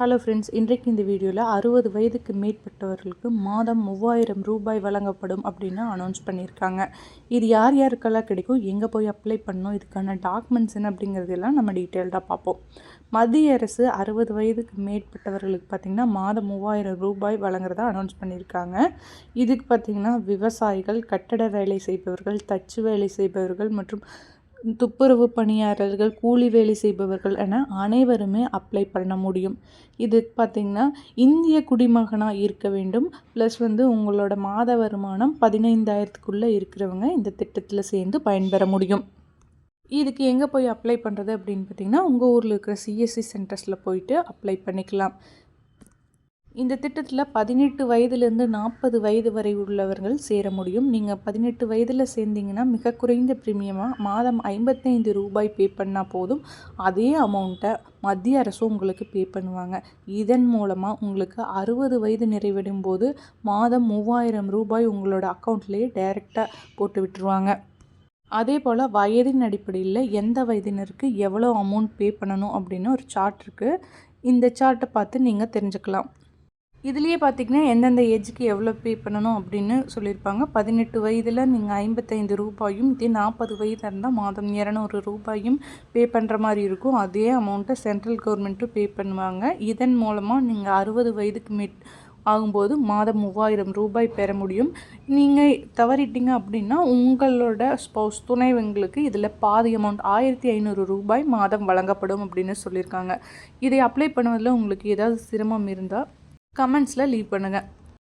Hello friends இன்றைக்கு இந்த வீடியோவில் அறுபது வயதுக்கு மேற்பட்டவர்களுக்கு மாதம் மூவாயிரம் ரூபாய் வழங்கப்படும் அப்படின்னு அனௌன்ஸ் பண்ணியிருக்காங்க. இது யார் யாருக்கெல்லாம் கிடைக்கும் எங்கே போய் அப்ளை பண்ணணும் இதுக்கான டாக்குமெண்ட்ஸ் என்ன அப்படிங்கிறதெல்லாம் நம்ம டீட்டெயில்டாக பார்ப்போம். மத்திய அரசு அறுபது வயதுக்கு மேற்பட்டவர்களுக்கு பார்த்திங்கன்னா மாதம் மூவாயிரம் ரூபாய் வழங்குறதா அனௌன்ஸ் பண்ணியிருக்காங்க. இதுக்கு பார்த்திங்கன்னா விவசாயிகள் கட்டட வேலை செய்பவர்கள் தச்சு வேலை செய்பவர்கள் மற்றும் துப்புரவு பணியாளர்கள் கூலி வேலை செய்பவர்கள் என அனைவருமே அப்ளை பண்ண முடியும். இது பார்த்திங்கன்னா இந்திய குடிமகனாக இருக்க வேண்டும். ப்ளஸ் வந்து உங்களோட மாத வருமானம் பதினைந்தாயிரத்துக்குள்ளே இருக்கிறவங்க இந்த திட்டத்தில் சேர்ந்து பயன்பெற முடியும். இதுக்கு எங்கே போய் அப்ளை பண்ணுறது அப்படின்னு பார்த்திங்கன்னா உங்கள் ஊரில் இருக்கிற சிஎஸ்சி சென்டர்ஸில் போயிட்டு அப்ளை பண்ணிக்கலாம். இந்த திட்டத்தில் பதினெட்டு வயதுலேருந்து நாற்பது வயது வரை உள்ளவர்கள் சேர முடியும். நீங்கள் பதினெட்டு வயதில் சேர்ந்தீங்கன்னா மிக குறைந்த ப்ரீமியமாக மாதம் ஐம்பத்தைந்து ரூபாய் பே பண்ணால் போதும். அதே அமௌண்ட்டை மத்திய அரசும் உங்களுக்கு பே பண்ணுவாங்க. இதன் மூலமாக உங்களுக்கு அறுபது வயது நிறைவடையும் போது மாதம் மூவாயிரம் ரூபாய் உங்களோட அக்கௌண்ட்லேயே டைரெக்டாக போட்டு விட்டுருவாங்க. அதே போல் வயதின் அடிப்படையில் எந்த வயதினருக்கு எவ்வளோ அமௌண்ட் பே பண்ணணும் அப்படின்னு ஒரு சார்ட் இருக்குது இந்த சார்ட்டை பார்த்து நீங்கள் தெரிஞ்சுக்கலாம். இதுலேயே பார்த்திங்கன்னா எந்தெந்த ஏஜுக்கு எவ்வளோ பே பண்ணணும் அப்படின்னு சொல்லியிருப்பாங்க. பதினெட்டு வயதில் நீங்கள் ஐம்பத்தைந்து ரூபாயும் இதே நாற்பது வயதாக இருந்தால் மாதம் இரநூறு ரூபாயும் பே பண்ணுற மாதிரி இருக்கும். அதே அமௌண்ட்டை சென்ட்ரல் கவர்மெண்ட்டும் பே பண்ணுவாங்க. இதன் மூலமாக நீங்கள் அறுபது வயதுக்கு மேட் ஆகும்போது மாதம் மூவாயிரம் ரூபாய் பெற முடியும். நீங்கள் தவறிட்டீங்க அப்படின்னா உங்களோட ஸ்பௌஸ் துணைவங்களுக்கு இதில் பாதி அமௌண்ட் ஆயிரத்தி ஐநூறு ரூபாய் மாதம் வழங்கப்படும் அப்படின்னு சொல்லியிருக்காங்க. இதை அப்ளை பண்ணுவதில் உங்களுக்கு ஏதாவது சிரமம் இருந்தால் கமெண்ட்ஸில் லீவ் பண்ணுங்கள்